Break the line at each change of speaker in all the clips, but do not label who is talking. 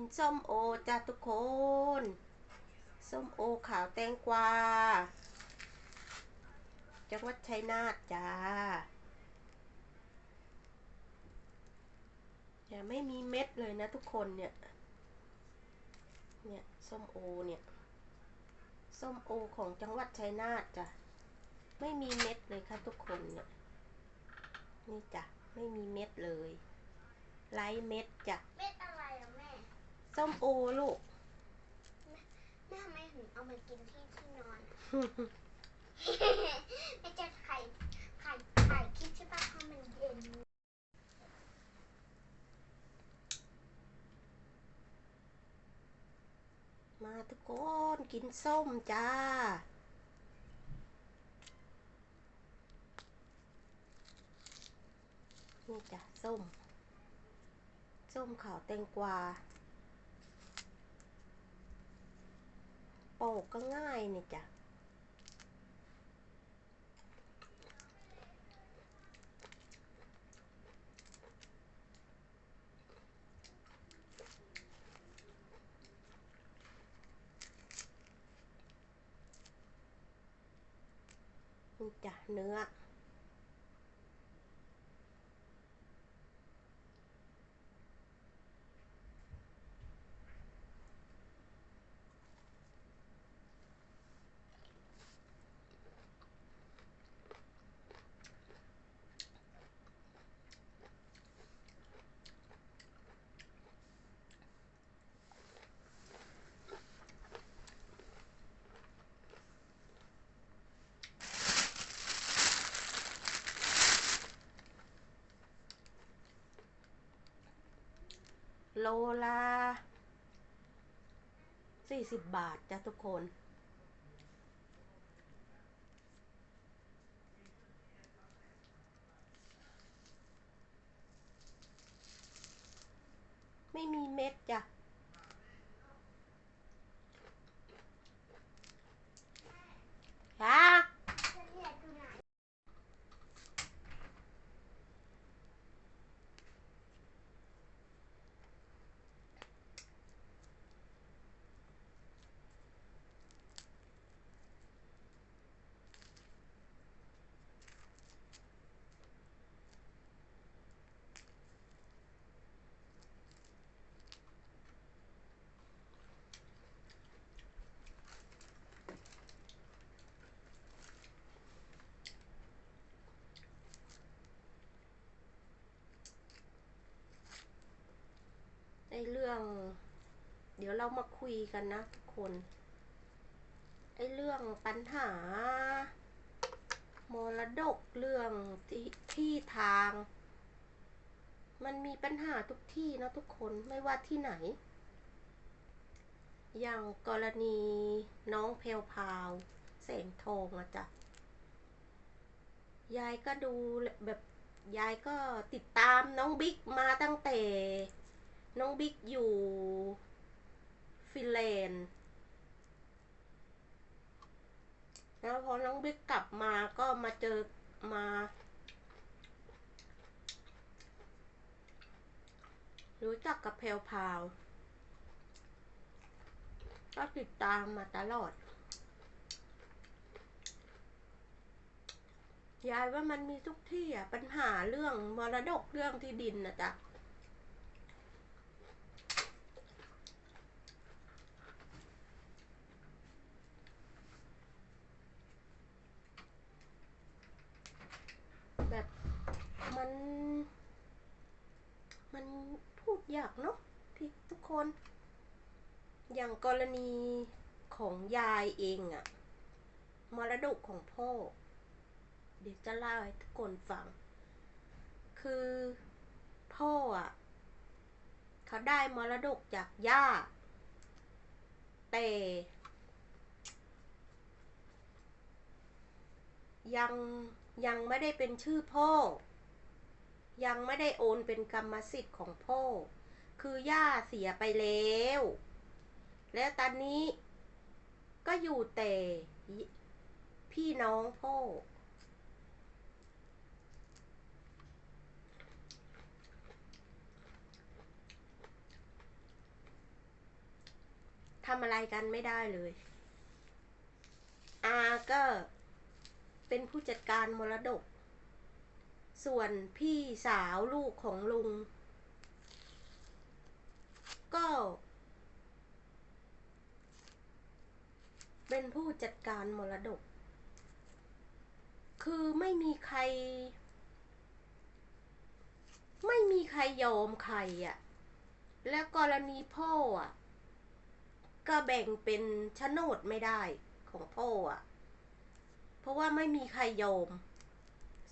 กินส้มโอจ้าทุกคน ส้มโอขาวแตงกวา จังหวัดชัยนาทจ้าอย่าไม่มีเม็ดเลยนะทุกคนเนี่ย เนี่ยส้มโอเนี่ย ส้มโอของจังหวัดชัยนาทจ้ะ ไม่มีเม็ดเลยค่ะทุกคนเนี่ย นี่จ้ะ ไม่มีเม็ดเลยไร้เม็ดจ้ะ
เม็ด
ส้มโอลูก
แม่ทำไมถึงเอามากินที่ที่นอนแม่จะไข่ไข่ไข่คิดใช่ปะเพราะมันเย็น
มาทุกคนกินส้มจ้า นี่จ้ะส้ม ส้มขาวแตงกวา โปอกก็ง่ายนี่จ้ะจ้ะเนื้อ โลละสี่สิบบาทจ้ะทุกคน ไม่มีเม็ดจ้ะ ในเรื่อง เดี๋ยวเรามาคุยกันนะทุกคนไอ้เรื่องปัญหามรดกเรื่องที่ที่ทาง มันมีปัญหาทุกที่นะทุกคนไม่ว่าที่ไหน อย่างกรณีน้องเพลพาวแสงทองอะจ้ะยายก็ดูแบบยายก็ติดตามน้องบิ๊กมาตั้งแต่ น้องบิ๊กอยู่ ฟินแลนด์แล้วพอน้องบิ๊กกลับมาก็มาเจอมา รู้จักกับแพลวพราว ก็ติดตามมาตลอด ยายว่ามันมีทุกที่อะ ปัญหาเรื่องมรดกเรื่องที่ดินนะจ๊ะ แบบมัน มันพูด ยากเนาะพี่ทุกคน อย่างกรณีของยายเองอะมรดกของพ่อ เดี๋ยวจะเล่าให้ทุกคนฟัง คือพ่ออะเขาได้มรดกจากย่า แต่ยังยังไม่ได้เป็นชื่อพ่อ ยังไม่ได้โอนเป็นกรรมสิทธิ์ของพ่อ คือย่าเสียไปแล้ว แล้วตอนนี้ก็อยู่แต่พี่น้องพ่อ ทำอะไรกันไม่ได้เลย อาก็เป็นผู้จัดการมรดก ส่วนพี่สาวลูกของลุง ก็เป็นผู้จัดการมรดก คือไม่มีใคร ไม่มีใครยอมใครอะ่ะ แล้วกรณีพ่ออะ ก็แบ่งเป็นโนดไม่ได้ของพ่ออะ เพราะว่าไม่มีใครยอม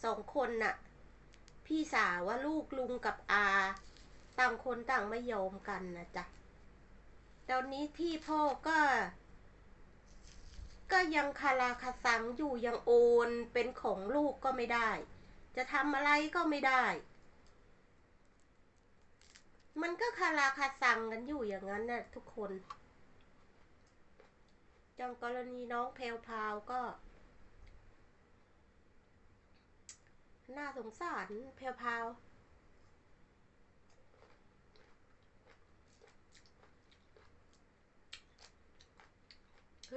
สองคนน่ะ พี่สาวว่าลูกลุงกับอา ต่างคนต่างไม่ยอมกันนะจ๊ะ ตอนนี้ที่พ่อก็ ก็ยังคาราคาซังอยู่ยังโอนเป็นของลูกก็ไม่ได้ จะทำอะไรก็ไม่ได้ มันก็คาราคาซังกันอยู่อย่างนั้นน่ะทุกคนจังกรณีน้องแพลวพาวก็ น่าสงสารแพลวพาว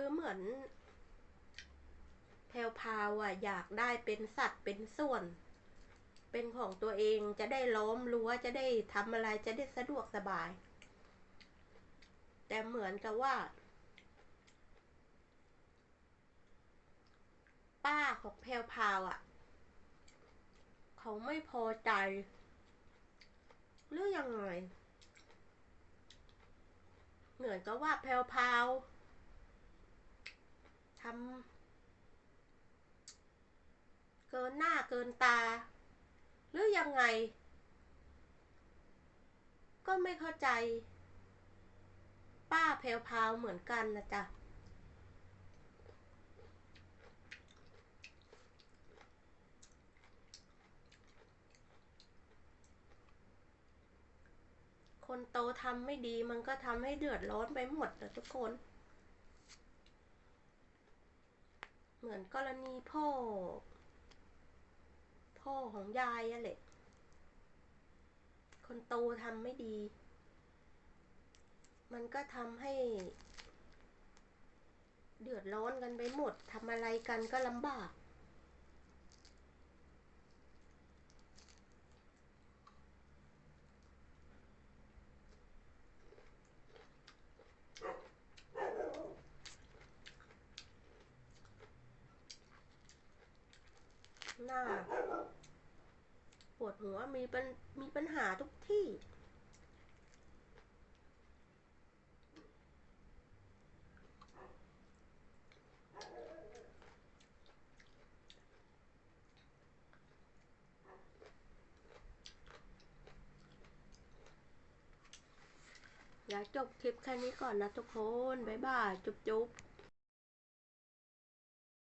คือเหมือนแพลวพาวอะ อยากได้เป็นสัตว์เป็นส่วน เป็นของตัวเองจะได้ล้อมรั้วจะได้ทำอะไรจะได้สะดวกสบาย แต่เหมือนกับว่า ป้าของแพลวพาวอะ เขาไม่พอใจ หรือยังไง เหมือนกับว่าแพลวพาว ทำเกินหน้าเกินตา หรือยังไง ก็ไม่เข้าใจ ป้าแพลวพราเหมือนกันนะจ๊ะคนโตทำไม่ดีมันก็ทำให้เดือดร้อนไปหมดนะทุกคน เหมือนกรณีพ่อ พ่อของยายอะแหละ คนโตทำไม่ดี มันก็ทำให้ เดือดร้อนกันไปหมดทำอะไรกันก็ลำบาก หน้า ปวดหัวมีปัญมีปัญหาทุกที่อยากจบคลิปแค่นี้ก่อนนะทุกคน บ๊ายบาย จุ๊บจุ๊บ